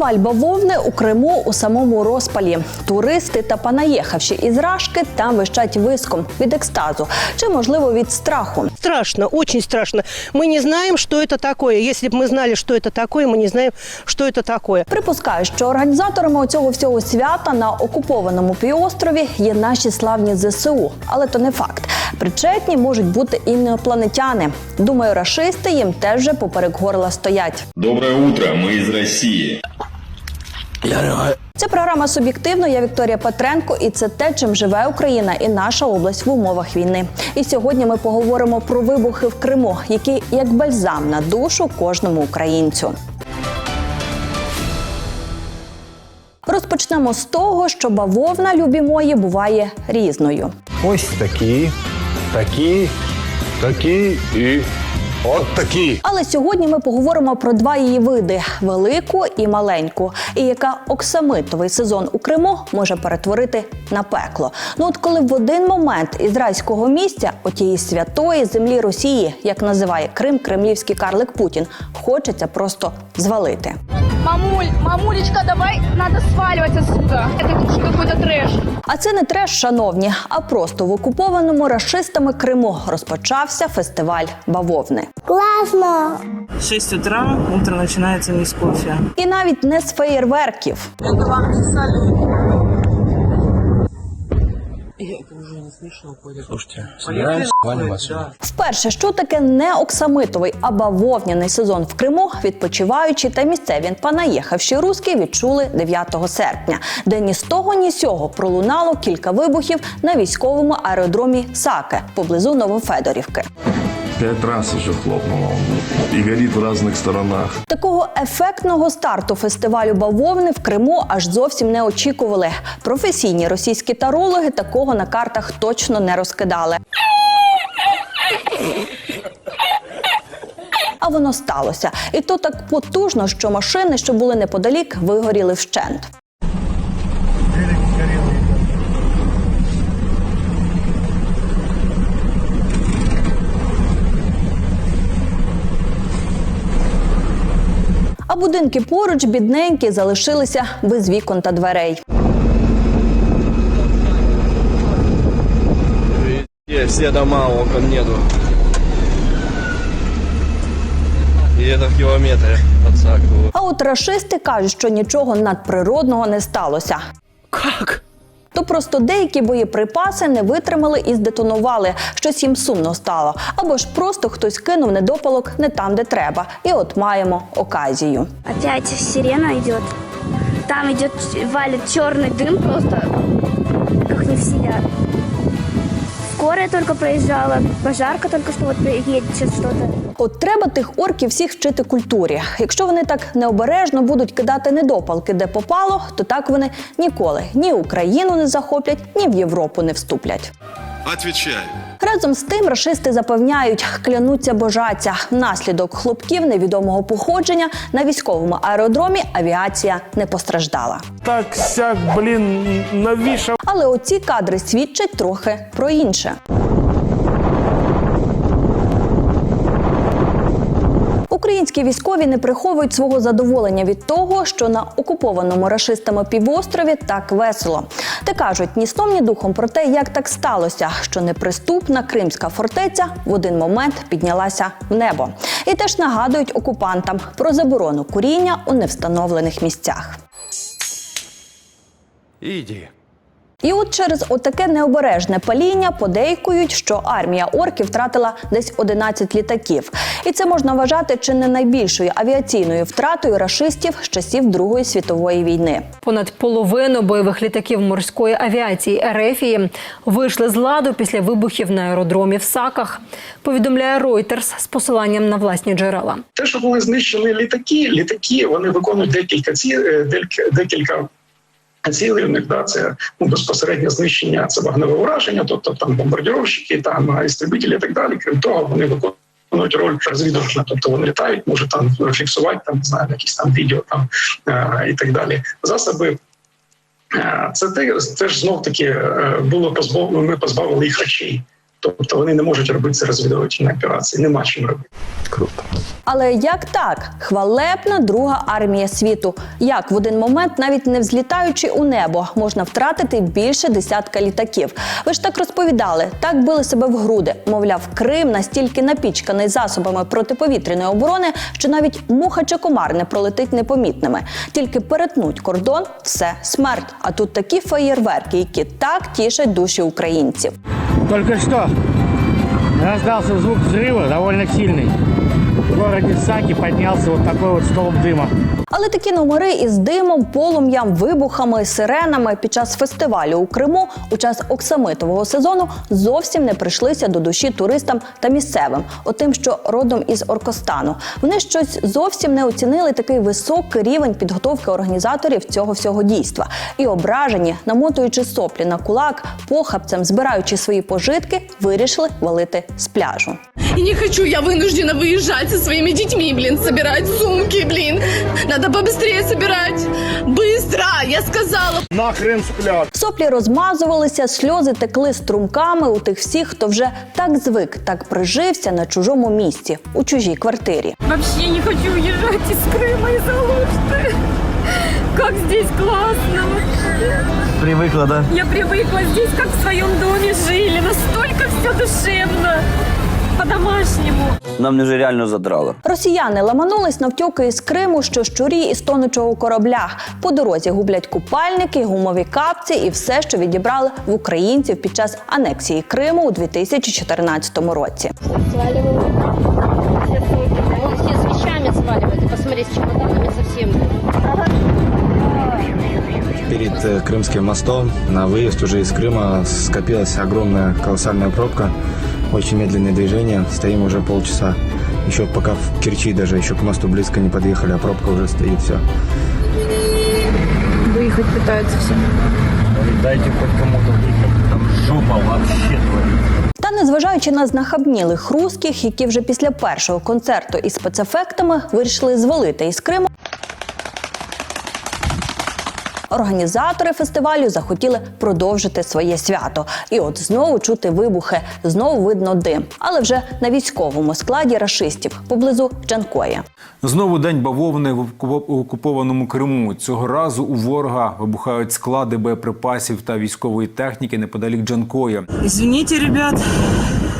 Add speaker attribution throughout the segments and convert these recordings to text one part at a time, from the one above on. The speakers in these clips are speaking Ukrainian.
Speaker 1: Фестиваль бавовни у Криму у самому розпалі. Туристи та понаїхавши із Рашки там вищать виском від екстазу чи, можливо, від страху.
Speaker 2: Страшно, очень страшно. Мы не знаем, что это такое. Если бы мы знали, что это такое, мы не знаем, что это такое.
Speaker 1: Припускаю, що організаторами цього всього свята на окупованому півострові є наші славні ЗСУ, але то не факт. Причетні можуть бути і неопланетяни. Думаю, рашисти їм теж вже поперек горла стоять.
Speaker 3: Доброе утро, мы из России.
Speaker 1: Це програма суб'єктивно. Я Вікторія Петренко, і це те, чим живе Україна і наша область в умовах війни. І сьогодні ми поговоримо про вибухи в Криму, які як бальзам на душу кожному українцю. Розпочнемо з того, що бавовна, любі мої, буває різною.
Speaker 4: Ось такі, такі, такі і от такі.
Speaker 1: Але сьогодні ми поговоримо про два її види велику і маленьку, і яка оксамитовий сезон у Криму може перетворити на пекло. Ну от коли в один момент із райського місця, отієї святої землі Росії, як називає Крим кремлівський карлик Путін, хочеться просто звалити.
Speaker 5: Мамуль, мамулечка, давай, надо сваливать отсюда. Это уже какой-то.
Speaker 1: А це не треш, шановні, а просто в окупованому рашистами Криму розпочався фестиваль бавовни.
Speaker 6: 6 утра, утро начинается не с кофе.
Speaker 1: І навіть не з феєрверків. Вперше, що таке не оксамитовий, а бавовняний сезон в Криму, відпочиваючі та місцеві понаїхавші руски відчули 9 серпня, де ні з того, ні з сього пролунало кілька вибухів на військовому аеродромі Саке поблизу Новофедорівки.
Speaker 7: Пять раз уже хлопнуло. И горит в разных сторонах.
Speaker 1: Такого ефектного старту фестивалю бавовни в Криму аж зовсім не очікували. Професійні російські тарологи такого на картах точно не розкидали. А воно сталося. І то так потужно, що машини, що були неподалік, вигоріли вщент. Будинки поруч бідненькі залишилися без вікон та дверей.
Speaker 8: Все дома, окон нету. І це в кілометрі.
Speaker 1: А от рашисти кажуть, що нічого надприродного не сталося.
Speaker 2: Как?
Speaker 1: То просто деякі боєприпаси не витримали і здетонували, щось їм сумно стало. Або ж просто хтось кинув недопалок не там, де треба. І от маємо оказію.
Speaker 9: Опять сирена йде. Там йде валить чорний дим просто, Скорая только проезжала, пожарка только что вот приедет, сейчас что-то.
Speaker 1: От треба тих орків всіх вчити культурі. Якщо вони так необережно будуть кидати недопалки, де попало, то так вони ніколи ні Україну не захоплять, ні в Європу не вступлять.
Speaker 10: Отвечаю.
Speaker 1: Разом з тим рашисти запевняють, клянуться божаться. Внаслідок хлопків невідомого походження на військовому аеродромі авіація не постраждала.
Speaker 4: Так сяк, блін, навіша.
Speaker 1: Але оці кадри свідчать трохи про інше. Українські військові не приховують свого задоволення від того, що на окупованому рашистами півострові так весело. Та кажуть ні сном, ні духом про те, як так сталося, що неприступна кримська фортеця в один момент піднялася в небо. І теж нагадують окупантам про заборону куріння у невстановлених місцях.
Speaker 8: Иди.
Speaker 1: І от через отаке необережне паління подейкують, що армія орків втратила десь 11 літаків. І це можна вважати чи не найбільшою авіаційною втратою рашистів з часів Другої світової війни.
Speaker 11: Понад половину бойових літаків морської авіації Ерефії вийшли з ладу після вибухів на аеродромі в Саках. Повідомляє Reuters з посиланням на власні джерела.
Speaker 12: те, що були знищені літаки, літаки вони виконують декілька ці е, декілька, декілька цілей. У них да, це ну, безпосереднє знищення, це вогневе ураження, тобто там бомбардіровщики, там істребителі і так далі. Крім того, вони виконують роль розвідувачна, тобто вони літають, можуть там фіксувати там не знаю, якісь там відео там е, і так далі. Засоби. е, Це те- теж знов таки було позбавлено. Ми позбавили їх речей.
Speaker 13: Тобто вони не можуть робити ці розвідувальні операції. Нема чим робити.
Speaker 4: Круто.
Speaker 1: Але як так? Хвалебна друга армія світу. Як в один момент, навіть не взлітаючи у небо, можна втратити більше десятка літаків. Ви ж так розповідали, так били себе в груди. Мовляв, Крим настільки напічканий засобами протиповітряної оборони, що навіть муха чи комар не пролетить непомітними. Тільки перетнуть кордон все смерть. А тут такі феєрверки, які так тішать душі українців.
Speaker 5: Только что раздался звук взрыва, довольно сильный В городе Саки поднялся вот такой вот столб дыма.
Speaker 1: Але такі номери із димом, полум'ям, вибухами, сиренами під час фестивалю у Криму у час оксамитового сезону зовсім не прийшлися до душі туристам та місцевим, отим, що родом із Оркостану. Вони щось зовсім не оцінили такий високий рівень підготовки організаторів цього всього дійства. І ображені, намотуючи соплі на кулак, похабцем збираючи свої пожитки, вирішили валити з пляжу.
Speaker 14: И не хочу, я вынуждена выезжать со своими детьми, блин, собирать сумки, блин. Надо побыстрее собирать. Быстро, я сказала.
Speaker 4: Нахрен сплят.
Speaker 1: Соплі розмазувалися, сльози текли струмками у тих всіх, хто вже так звик, так прижився на чужому місці, у чужій квартирі.
Speaker 14: Вообще не хочу уезжать из Крыма из Алушты. Как здесь классно вообще.
Speaker 15: Привыкла, да?
Speaker 14: Я привыкла здесь, как в своем доме жили. Настолько все душевно. По-домашнему.
Speaker 15: Нам вже реально задрало.
Speaker 1: Росіяни ламанулись навтьоки із Криму, що щурі із тонучого корабля. По дорозі гублять купальники, гумові капці і все, що відібрали в українців під час анексії Криму у 2014 році.
Speaker 16: Все с вещами сваливают. Посмотри, с чемоданами совсем.
Speaker 15: Перед э, Крымским мостом на выезд уже из Крыма скопилась огромная колоссальная пробка. Очень медленное движение. Стоим уже полчаса. Еще пока в Керчи даже еще к мосту близко не подъехали, а пробка уже стоит все.
Speaker 14: Выехать пытаются все.
Speaker 5: Дайте хоть кому-то выехать, там жопа вообще творится.
Speaker 1: Та незважаючи на знахабнілих русських, які вже після першого концерту із спецефектами вирішили звалити із Криму. Організатори фестивалю захотіли продовжити своє свято. І от знову чути вибухи, знову видно дим, але вже на військовому складі рашистів поблизу Джанкої.
Speaker 17: Знову день бавовни в окупованому Криму. Цього разу у ворога вибухають склади боєприпасів та військової техніки неподалік Джанкоя.
Speaker 18: Извините, ребят,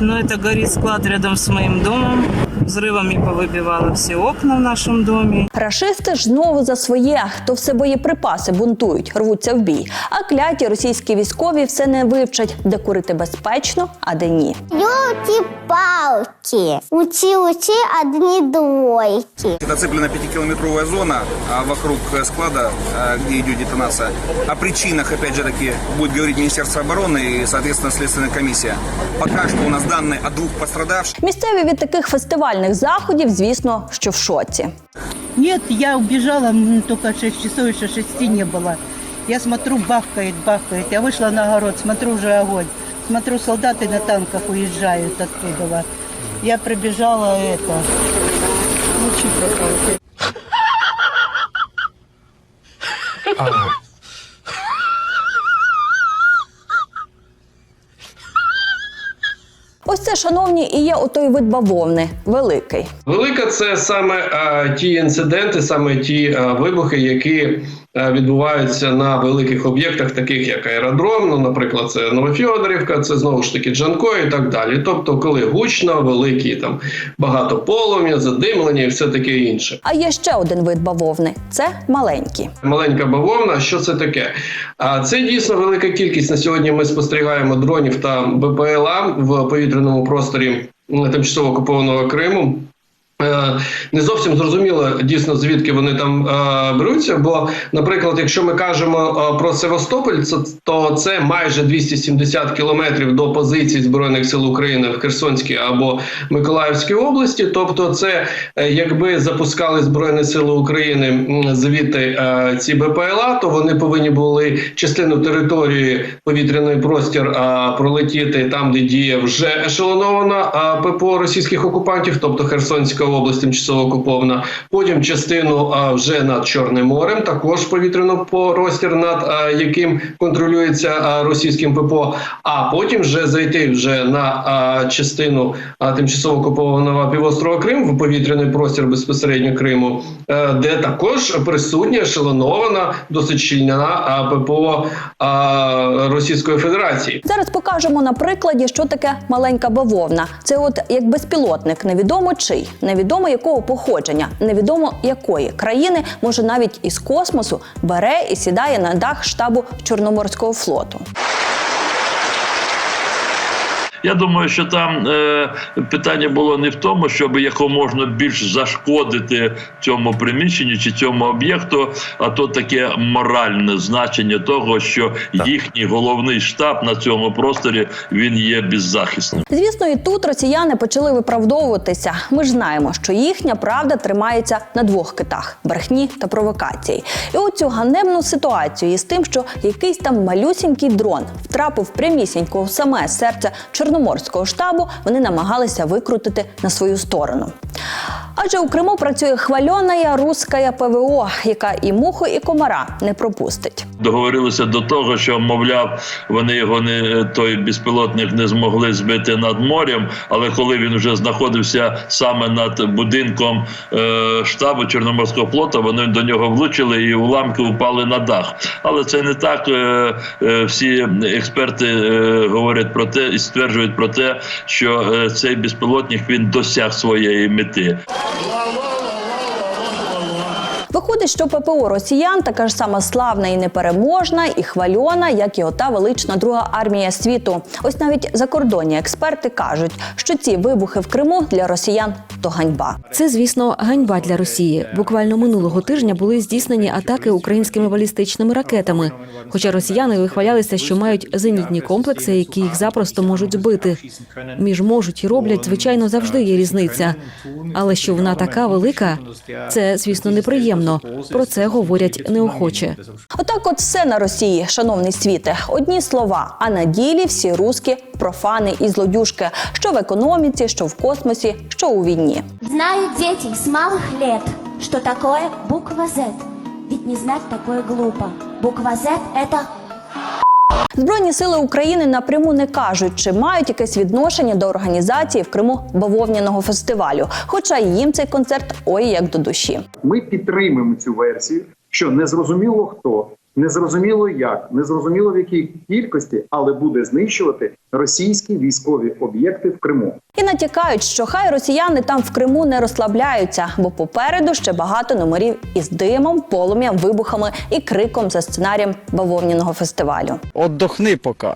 Speaker 18: но это горит склад рядом с моим домом Взрывами повыбивало все окна в нашем доме.
Speaker 1: Рашисти ж знову за своє, то все боєприпаси бунтують, рвуться в бій. А кляті російські військові все не вивчать, де курити безпечно, а де ні.
Speaker 16: Елки-палки. Учи-учи одни двойки.
Speaker 15: Доцеплена пятикилометровая зона а вокруг э, склада, э, где идет детонация. О причинах, опять же таки, будет говорить Министерство обороны и, соответственно, Следственная комиссия. Пока что у нас данные о двух пострадавших.
Speaker 1: Місцеві від таких фестивальних заходів, звісно, що в шоці.
Speaker 19: Нет, я убежала м, только 6 часов, еще 6 не было. Я смотрю, бахкает, бахкает. Я вышла на огород, смотрю, уже огонь. Смотрю, солдаты на танках уезжают оттуда. Я прибежала это. Лучи пропали.
Speaker 1: Ось це, шановні, і є отой вид бавовни великий.
Speaker 13: Велика це саме а, ті інциденти, саме ті а, вибухи, які відбуваються на великих об'єктах, таких як аеродром. Ну, наприклад, це Новофьодорівка, це знову ж таки Джанко і так далі. Тобто, коли гучно, великі там багато полум'я, задимлення і все таке інше.
Speaker 1: А є ще один вид бавовни це маленькі.
Speaker 13: Маленька бавовна, що це таке? А це дійсно велика кількість. На сьогодні ми спостерігаємо дронів та БПЛА в повітряному просторі тимчасово окупованого Криму. Е, Не зовсім зрозуміло дійсно звідки вони там е, беруться. Бо, наприклад, якщо ми кажемо е, про Севастополь, це то це майже 270 кілометрів до позицій збройних сил України в Херсонській або Миколаївській області. Тобто, це е, якби запускали збройні сили України звідти е, ці БПЛА, то вони повинні були частину території повітряний простір е, пролетіти там, де діє вже ешелонована е, ППО російських окупантів, тобто Херсонська
Speaker 20: область тимчасово окупована. Потім частину а, вже над Чорним морем, також повітряно простір, над а, яким контролюється а, російським ППО. А потім вже зайти вже на а, частину а, тимчасово окупованого півострова Крим в повітряний простір безпосередньо Криму, е, де також присутня ешелонована досить щільна а, ППО а, Російської Федерації.
Speaker 1: Зараз покажемо на прикладі, що таке маленька бавовна. Це от як безпілотник, невідомо чий, невідомо якого походження, невідомо якої країни, може навіть із космосу бере і сідає на дах штабу Чорноморського флоту.
Speaker 21: Я думаю, що там е, питання було не в тому, щоб якомога більш зашкодити цьому приміщенню чи цьому об'єкту, а то таке моральне значення того, що їхній головний штаб на цьому просторі він є беззахисним.
Speaker 1: Звісно, і тут росіяни почали виправдовуватися. Ми ж знаємо, що їхня правда тримається на двох китах брехні та провокації. І оцю ганебну ситуацію із тим, що якийсь там малюсінький дрон втрапив прямісінько в саме серце Чорноморського штабу, вони намагалися викрутити на свою сторону. Адже у Криму працює хвальона руська ПВО, яка і муху, і комара не пропустить.
Speaker 21: Договорилися до того, що мовляв, вони його не той безпілотник не змогли збити над морем. Але коли він вже знаходився саме над будинком е, штабу Чорноморського флоту, вони до нього влучили і уламки впали на дах. Але це не так. Е, е, всі експерти е, говорять про те і стверджують про те, що е, цей безпілотник він досяг своєї мети.
Speaker 1: Виходить, що ППО росіян така ж сама славна і непереможна, і хвальона, як і ота велична друга армія світу. Ось навіть закордонні експерти кажуть, що ці вибухи в Криму для росіян то ганьба.
Speaker 22: Це, звісно, ганьба для Росії. Буквально минулого тижня були здійснені атаки українськими балістичними ракетами. Хоча росіяни вихвалялися, що мають зенітні комплекси, які їх запросто можуть збити. Між можуть і роблять, звичайно, завжди є різниця. Але що вона така велика, це, звісно, неприємно. Про це говорять неохоче.
Speaker 1: Отак, от все на Росії, шановний світе. Одні слова, а на ділі всі руски профани і злодюшки, що в економіці, що в космосі, що у війні.
Speaker 9: Знають діти з малих лет, що такое буква Z. Ведь не знать такое глупо. Буква Z – это
Speaker 1: Збройні сили України напряму не кажуть, чи мають якесь відношення до організації в Криму бавовняного фестивалю. Хоча їм цей концерт ой як до душі.
Speaker 7: Ми підтримуємо цю версію, що незрозуміло хто, незрозуміло як, незрозуміло в якій кількості, але буде знищувати російські військові об'єкти в Криму.
Speaker 1: І натякають, що хай росіяни там в Криму не розслабляються, бо попереду ще багато номерів із димом, полум'ям, вибухами і криком за сценарієм бавовняного фестивалю.
Speaker 2: Отдохни поки,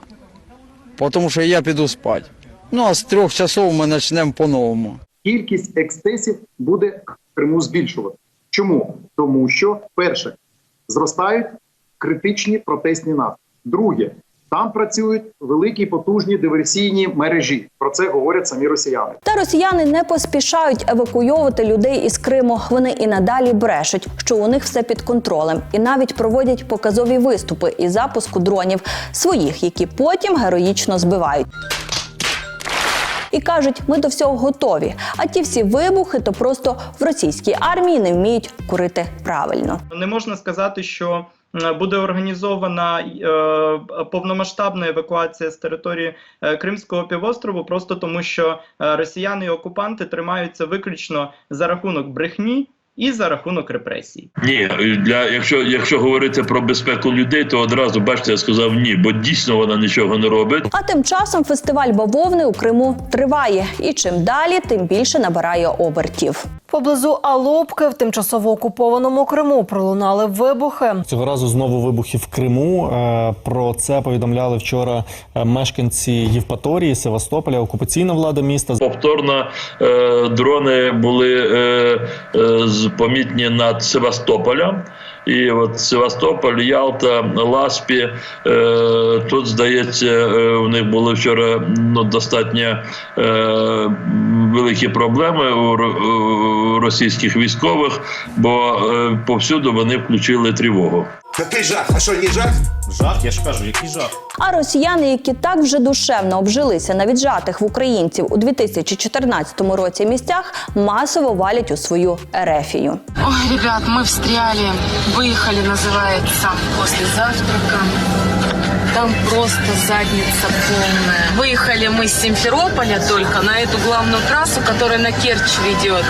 Speaker 2: тому що я піду спати. Ну а з трьох часов ми почнемо по-новому.
Speaker 7: Кількість ексцесів буде в Криму збільшувати. Чому? Тому що перше зростають критичні протестні настрої. Друге, там працюють великі потужні диверсійні мережі. Про це говорять самі росіяни.
Speaker 1: Та росіяни не поспішають евакуйовувати людей із Криму. Вони і надалі брешуть, що у них все під контролем, і навіть проводять показові виступи із запуску дронів своїх, які потім героїчно збивають. І кажуть, ми до всього готові. А ті всі вибухи то просто в російській армії не вміють курити правильно.
Speaker 23: Не можна сказати, що буде організована е, повномасштабна евакуація з території е, Кримського півострову, просто тому, що е, росіяни і окупанти тримаються виключно за рахунок брехні і за рахунок репресій.
Speaker 21: Ні, для якщо якщо говорити про безпеку людей, то одразу бачите, я сказав ні, бо дійсно вона нічого не робить.
Speaker 1: А тим часом фестиваль бавовни у Криму триває, і чим далі, тим більше набирає обертів.
Speaker 11: Поблизу Алопки в тимчасово окупованому Криму пролунали вибухи.
Speaker 24: Цього разу знову вибухи в Криму. Е, Про це повідомляли вчора е, мешканці Євпаторії, Севастополя, окупаційна влада міста.
Speaker 21: Повторно е, дрони були з- помітні над Севастополем. І от Севастополь, Ялта, Ласпі. Е, тут, здається, е, у них були вчора ну, достатньо е, великі проблеми у російських військових, бо е, повсюду вони включили тривогу.
Speaker 25: Який жах? А що, не жах?
Speaker 26: Жах, я ж кажу, який жах.
Speaker 1: А росіяни, які так вже душевно обжилися на віджатих в українців у 2014 році місцях, масово валять у свою ерефію.
Speaker 6: Ой, ребят, мы встряли, выехали, называется, после завтрака. Там просто задница полная. Выехали мы с Симферополя только на эту главную трассу, которая на Керчь ведет.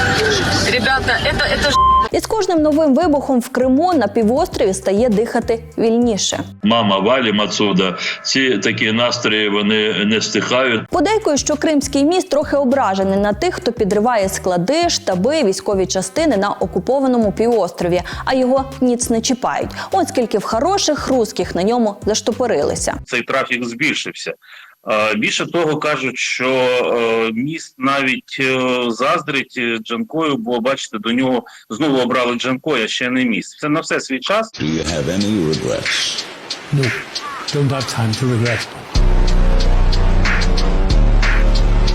Speaker 6: Ребята, это, это ж
Speaker 1: і з кожним новим вибухом в Криму на півострові стає дихати вільніше.
Speaker 21: Мама валім отсюда. Ці такі настрої вони не стихають.
Speaker 1: Подейкують, що кримський міст трохи ображений на тих, хто підриває склади, штаби, військові частини на окупованому півострові, а його ніц не чіпають. От скільки в хороших русських на ньому заштопорилися.
Speaker 27: цей трафік збільшився. Е, Більше того, кажуть, що е, міст навіть е, заздрить Джанкою, бо бачите, до нього знову обрали Джанкоя, ще не міст. Це на все свій час.
Speaker 28: Do you have any regrets?
Speaker 29: No, don't have time to regret.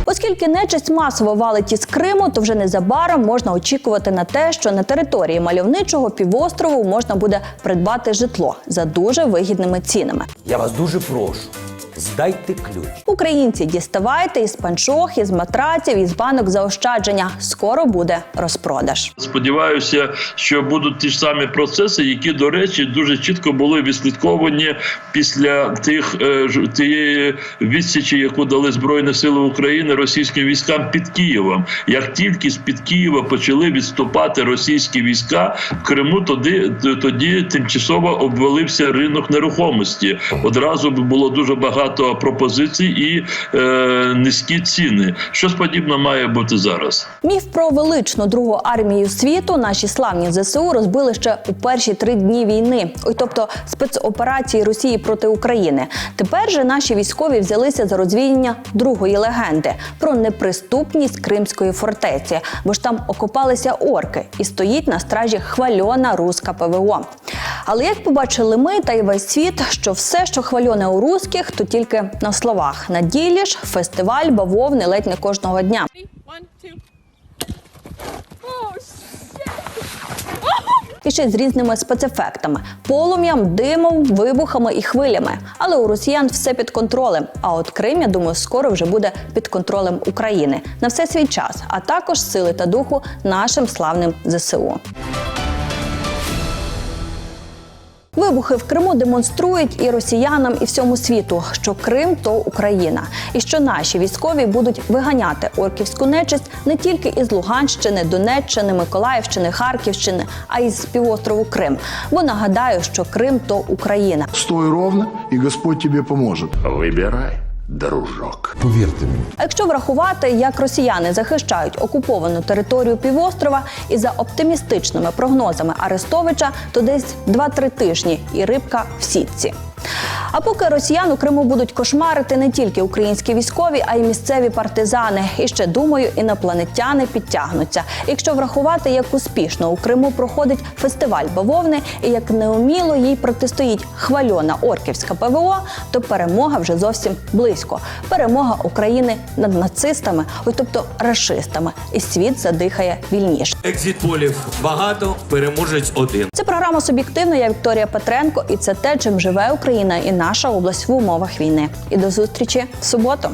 Speaker 1: Оскільки нечисть масово валить із Криму, то вже незабаром можна очікувати на те, що на території мальовничого півострову можна буде придбати житло за дуже вигідними цінами.
Speaker 30: Я вас дуже прошу, здайте ключ.
Speaker 1: Українці, діставайте із панчох, із матраців, із банок заощадження. Скоро буде розпродаж.
Speaker 21: Сподіваюся, що будуть ті ж самі процеси, які, до речі, дуже чітко були відслідковані після тих е, ж- тієї відсічі, яку дали Збройні Сили України російським військам під Києвом. Як тільки з під Києва почали відступати російські війська в Криму, тоді тоді тимчасово обвалився ринок нерухомості. Одразу було дуже багато пропозицій і е, низькі ціни. Щось подібне має бути зараз.
Speaker 1: Міф про величну другу армію світу наші славні ЗСУ розбили ще у перші три дні війни, ой, тобто спецоперації Росії проти України. Тепер же наші військові взялися за розвіяння другої легенди про неприступність Кримської фортеці, бо ж там окопалися орки і стоїть на стражі хвальона руська ПВО. Але як побачили ми та й весь світ, що все, що хвальоне у русських, то тільки на словах. На ділі ж фестиваль бавовни ледь не кожного дня. І ще з різними спецефектами: полум'ям, димом, вибухами і хвилями. Але у росіян все під контролем. А от Крим, я думаю, скоро вже буде під контролем України на все свій час, а також сили та духу нашим славним ЗСУ. Вибухи в Криму демонструють і росіянам, і всьому світу, що Крим то Україна, і що наші військові будуть виганяти орківську нечисть не тільки із Луганщини, Донеччини, Миколаївщини, Харківщини, а й з півострову Крим. Бо нагадаю, що Крим то Україна.
Speaker 25: Стой ровно, і Господь тобі поможе. Выбирай, дружок.
Speaker 30: Повірте мені.
Speaker 1: А якщо врахувати, як росіяни захищають окуповану територію півострова, і за оптимістичними прогнозами Арестовича, то десь 2-3 тижні і рибка в сітці. А поки росіян у Криму будуть кошмарити не тільки українські військові, а й місцеві партизани. І ще думаю, інопланетяни підтягнуться. Якщо врахувати, як успішно у Криму проходить фестиваль бавовни і як неуміло їй протистоїть хвальона орківська ПВО, то перемога вже зовсім близько. Перемога України над нацистами, ой, тобто рашистами, і світ задихає вільніше.
Speaker 30: Екзітполів багато, переможець один.
Speaker 1: Це програма суб'єктивно. Я Вікторія Петренко, і це те, чим живе Україна і наша область в умовах війни. І до зустрічі в суботу.